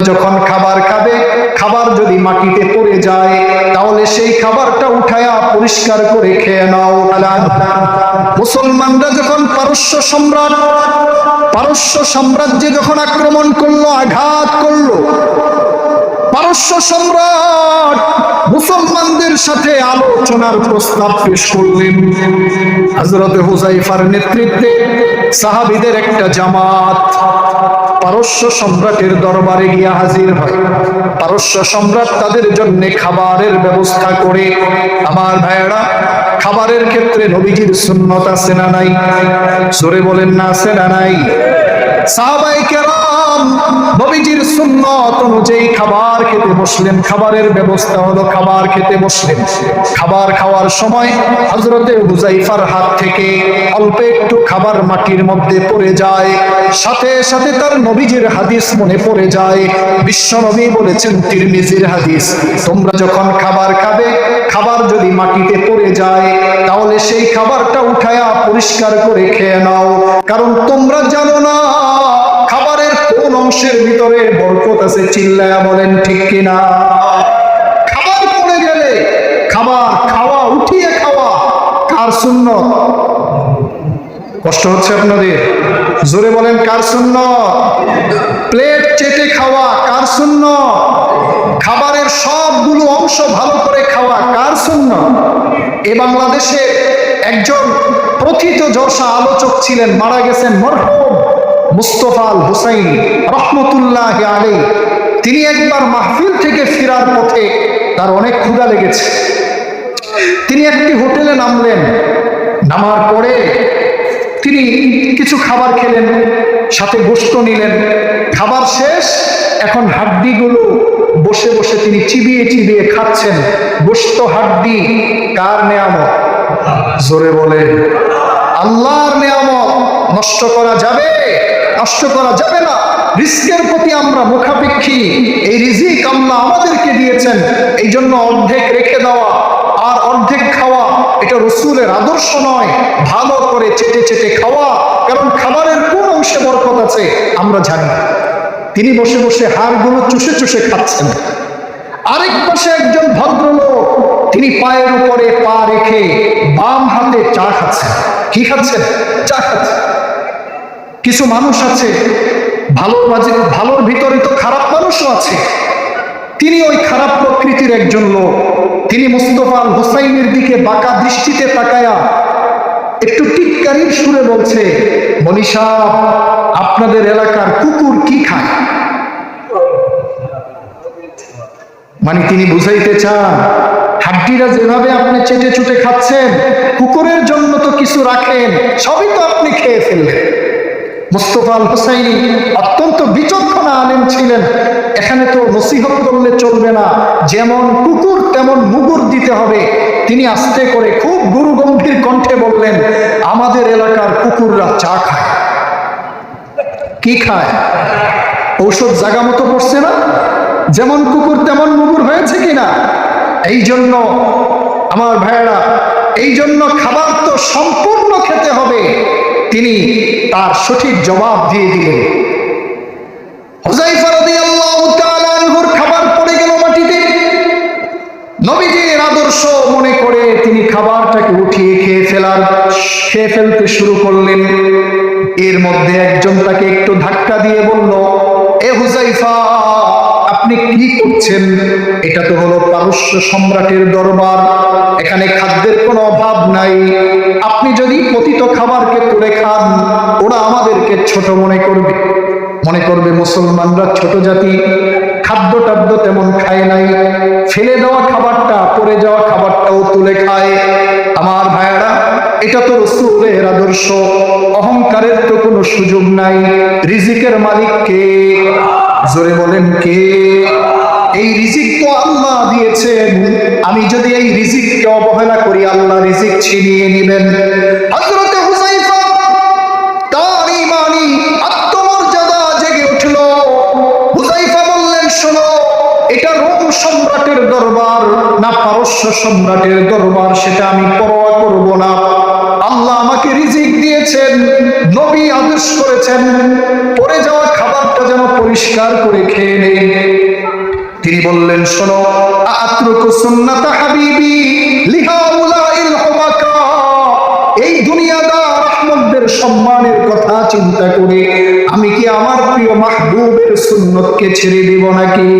যখন খাবার খাবে, খাবার যদি মাটিতে পড়ে যায়, তাহলে সেই খাবারটা উঠায়া পরিষ্কার করে খেয়ে নাও। মুসলমানরা যখন পারস্য সম্রাট, পারস্য সাম্রাজ্যে যখন আক্রমণ করল, আঘাত করল পারস্য সম্রাট মুসলমানদের সাথে আলোচনার প্রস্তাব পেশ করলেন। হজরত হুজাইফার নেতৃত্বে সাহাবিদের একটা জামাত পারস্য সম্রাটের দরবারে গিয়া হাজির হয়। পারস্য সম্রাট তাদের জন্য খাবারের ব্যবস্থা করে, আমার ভাইয়েরা, খাবারের ক্ষেত্রে নবীজির সুন্নত আছে না নাই? সরে বলেন, না, আছে না নাই। সাহাবাই নবীজির সুন্নত অনুযায়ী খাবার খেতে বসলেন। খাবারের ব্যবস্থা হলো খাবার খেতে বসলেন। খাবার খাওয়ার সময় হজরতে হুজাইফার হাত থেকে অল্প একটু খাবার মাটির মধ্যে পড়ে যায়। সাথে সাথে তার নবীজির হাদিস মনে পড়ে যায়। বলেছেন তিরমিজির হাদিস, তোমরা যখন খাবার খাবে, খাবার যদি মাটিতে পড়ে যায়, তাহলে সেই খাবারটা উঠায়া পরিষ্কার করে খেয়ে নাও। কারণ তোমরা জানো না কোন অংশের ভিতরে বরকত আছে চিল্লায়া বলেন ঠিক কিনা? খাবার পড়ে গেলে? খাবার খাওয়া, উঠিয়ে খাওয়া কার শূন্য কষ্ট হচ্ছে আপনাদের? জোরে বলেন কার শূন্য প্লেট চেটে খাওয়া কার শূন্য খাবারের সবগুলো অংশ ভালো করে খাওয়া কার শূন্য এ বাংলাদেশে একজন প্রথিত যশা আলোচক ছিলেন, মারা গেছেন মরহুম মুস্তফা আল হুসাইন রহমতুল্লাহ আলী তিনি একবার মাহফিল থেকে ফেরার পথে তার অনেক ক্ষুধা লেগেছে। তিনি একটি হোটেলে নামলেন, নামার পরে তিনি কিছু খাবার খেলেন, সাথে গোস্ত নিলেন। খাবার শেষ, এখন হাড্ডিগুলো বসে বসে তিনি চিবিয়ে চিবিয়ে খাচ্ছেন। গোস্ত হাড্ডি কার নেয়ামত? জোরে বলে আল্লাহর নেয়ামত নষ্ট করা যাবে? নষ্ট করা যাবে না। রিস্কের প্রতি আমরা মুখাপেক্ষী। এই রিজিক আল্লাহ আমাদেরকে দিয়েছেন। এই জন্য অর্ধেক রেখে দেওয়া আর অর্ধেক খাওয়া, এটা রসুলের আদর্শ নয়। ভালো করে চেটে চেটে খাওয়া, কারণ খাবারের কোন অংশে বরকত আছে, আমরা জানি। তিনি বসে বসে হাড়গুলো চুষে চুষে খাচ্ছেন। আরেক পাশে একজন ভদ্রলোক, তিনি পায়ের উপরে পা রেখে বাম হাতে চা খাচ্ছেন। কি খাচ্ছেন? চা খাচ্ছেন। কিছু মানুষ আছে, ভালো ভালোর ভিতরে তো খারাপ মানুষও আছে। তিনি ওই খারাপ প্রকৃতির একজন লোক। তিনি মুস্তফা আল হোসাইনের দিকে বাঁকা দৃষ্টিতে তাকায়া একটু টিটকারির সুরে বলছে, মনীষা, আপনাদের এলাকার কুকুর কি খায়? মানে তিনি বুঝাইতে চান, হাড্ডিরা যেভাবে আপনি চেটে চুটে খাচ্ছেন, কুকুরের জন্য তো কিছু রাখেন, সবই তো আপনি খেয়ে ফেললেন। মুস্তফা আল হোসাইনি অত্যন্ত বিচক্ষণ আলেম ছিলেন। এখানে তো নসিহত করলে চলবে না। যেমন কুকুর, তেমন মুগুর দিতে হবে। তিনি আস্তে করে খুব গুরু গম্ভীর কণ্ঠে বললেন, আমাদের এলাকার কুকুররা চা খায়। কি খায়? ঔষধ জাগা মতো পড়ছে না? যেমন কুকুর, তেমন মুগুর হয়েছে কিনা? এই জন্য, আমার ভাইয়েরা, এই জন্য খাবার তো সম্পূর্ণ খেতে হবে। তিনি তার সঠিক জবাব দিয়ে দিলেন আদর্শ মনে করে তিনি খাবারটাকে উঠিয়ে খেয়ে ফেলার, খেয়ে ফেলতে শুরু করলেন। এর মধ্যে একজন তাকে একটু ধাক্কা দিয়ে বলল করছেন, এটা তো হলো পারস্য সম্রাটের দরবার, এখানে খাদ্যের কোনো অভাব নাই। আপনি যদি পতিত খাবারকে তুলে খান, ওরা আমাদেরকে ছোট মনে করবে। মনে করবে মুসলমানরা ছোট জাতি, খাদ্য টাদ্য তেমন খায় নাই। ফেলে দেওয়া খাবারটা, পড়ে যাওয়া খাবারটাও তুলে খায়। আমার ভাইয়ারা, এটা তো রসুলের আদর্শ, অহংকারের তো কোনো সুযোগ নাই। রিজিকের মালিক কে? জোরে বলেন কে? এই রিজিক তো আল্লাহ দিয়েছেন। আমি যদি এই রিজিককে অবহেলা করি, আল্লাহ রিজিক ছিনিয়ে নেবেন। হযরতে হুযায়ফা তার ঈমানি আত্মমর্যাদা জেগে উঠল। হুযায়ফা বললেন, শোনো, এটা রোম সম্রাটের দরবার না পারস্য সম্রাটের দরবার, সেটা আমি পরোয়া করব না। আল্লাহ আমাকে রিজিক দিয়েছেন, নবী আদেশ করেছেন, পড়ে যাওয়া খাবারটা যেন পরিষ্কার করে খেয়ে নেই। তিনি বললেন, শোনো, আত্রুকু সুন্নাতা হাবিবি লিহাউলাইল হুমাকা। এই দুনিয়াদার আহমদদের সম্মানের কথা চিন্তা করে আমি কি আমার প্রিয় মাহবুবের সুন্নতকে ছেড়ে দিব নাকি?